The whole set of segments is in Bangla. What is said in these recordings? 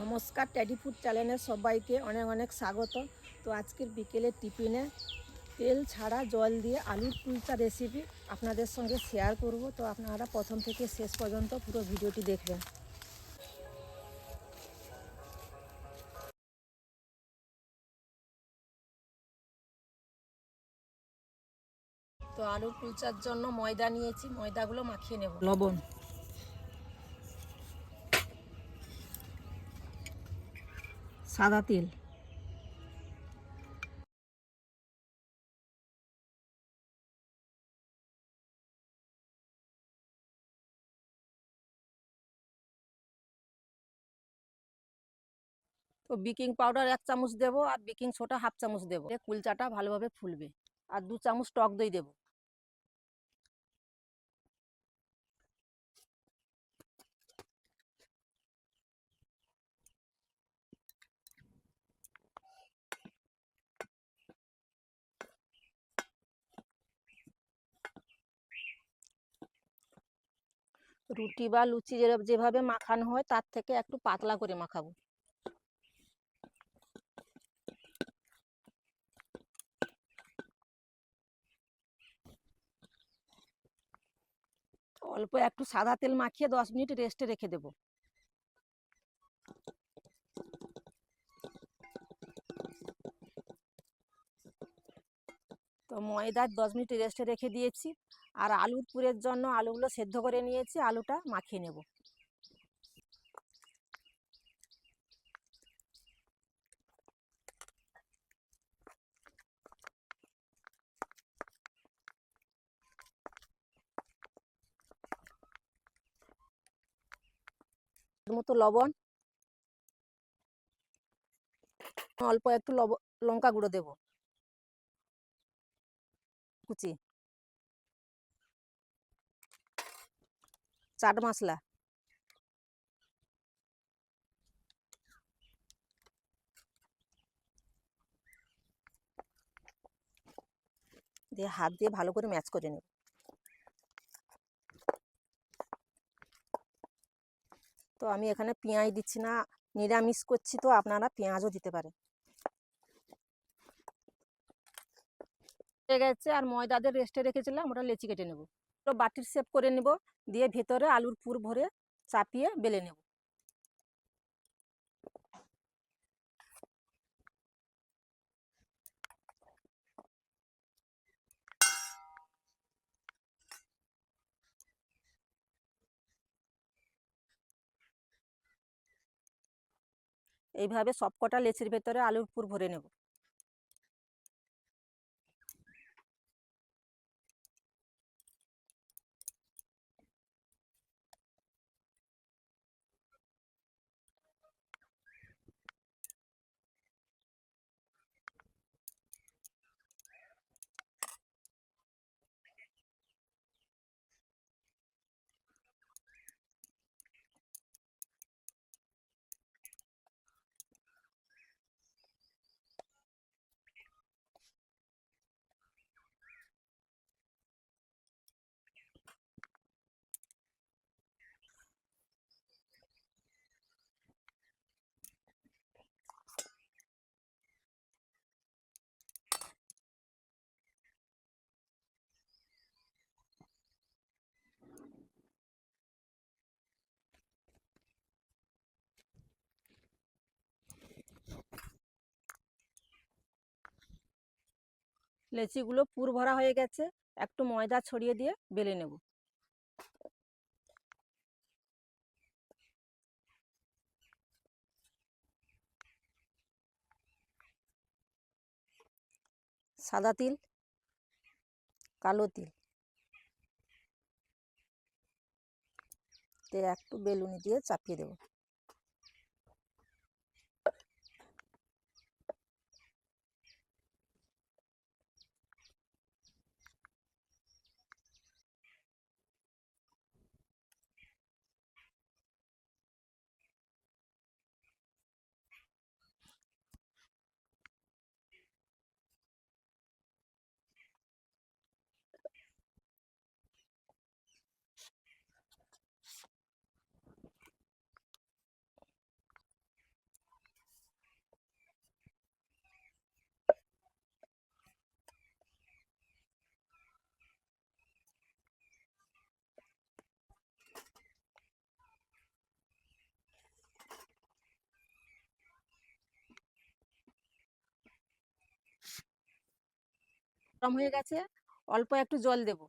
নমস্কার ট্যাডি ফুড চ্যানেলের সবাইকে অনেক অনেক স্বাগত। তো আজকের বিকেলে টিফিনে তেল ছাড়া জল দিয়ে আলুর কুলচা রেসিপি আপনাদের সঙ্গে শেয়ার করব। তো আপনারা প্রথম থেকে শেষ পর্যন্ত পুরো ভিডিওটি দেখবেন। তো আলুর কুলচার জন্য ময়দা নিয়েছি, ময়দাগুলো মাখিয়ে নেব। লবণ। সাদা তেল। তো বেকিং পাউডার এক চামচ দেবো আর বেকিং সোডা হাফ চামচ দেবো। কুলচাটা ভালোভাবে ফুলবে। আর দু চামচ টক দই দেবো। রুটি বা লুচি যেভাবে মাখানো হয়, তার থেকে একটু পাতলা করে মাখাবো। অল্প একটু সাদা তেল মাখিয়ে দশ মিনিট রেস্টে রেখে দেবো। তো ময়দা দশ মিনিট রেস্টে রেখে দিয়েছি। আর আলুর পুরের জন্য আলুগুলো সেদ্ধ করে নিয়েছি, আলুটা মাখিয়ে নেব। মতো লবণ, অল্প একটু লব, লঙ্কা গুঁড়ো দেবো। কুচি। চাট মশলা। দিয়ে হাত দিয়ে ভালো করে ম্যাচ করে নেব। তো আমি এখানে পেঁয়াজ দিচ্ছি না, নিরামিষ করছি তো আপনারা পেঁয়াজও দিতে পারেন। হয়ে গেছে আর ময়দাদের রেস্টে রেখেছিলাম, ওটা লেচি কেটে নেব। তো বাটির শেপ করে নেব, দিয়ে ভেতরে আলুর পুর ভরে চাপিয়ে বেলে নেব। এইভাবে সবকটা লেচির ভেতরে আলুর পুর ভরে নেব। লেচিগুলো পুর ভরা হয়ে গেছে, একটু ময়দা ছড়িয়ে দিয়ে বেলে নেব। সাদা তিল, কালো তিল। দিয়ে একটু বেলুনি দিয়ে চাপিয়ে দেবো। গরম হয়ে গেছে, অল্প একটু জল দেব।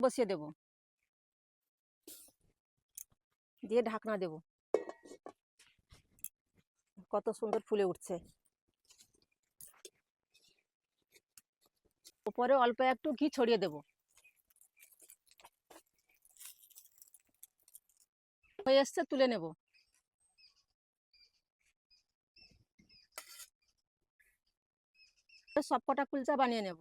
বসিয়ে দেব। দিয়ে ঢাকনা দেব। কত সুন্দর ফুলে উঠছে। উপরে অল্প একটু ঘি ছড়িয়ে দেব। হয়ে এসছে তুলে নেব। সব কটা কুলচা বানিয়ে নেব।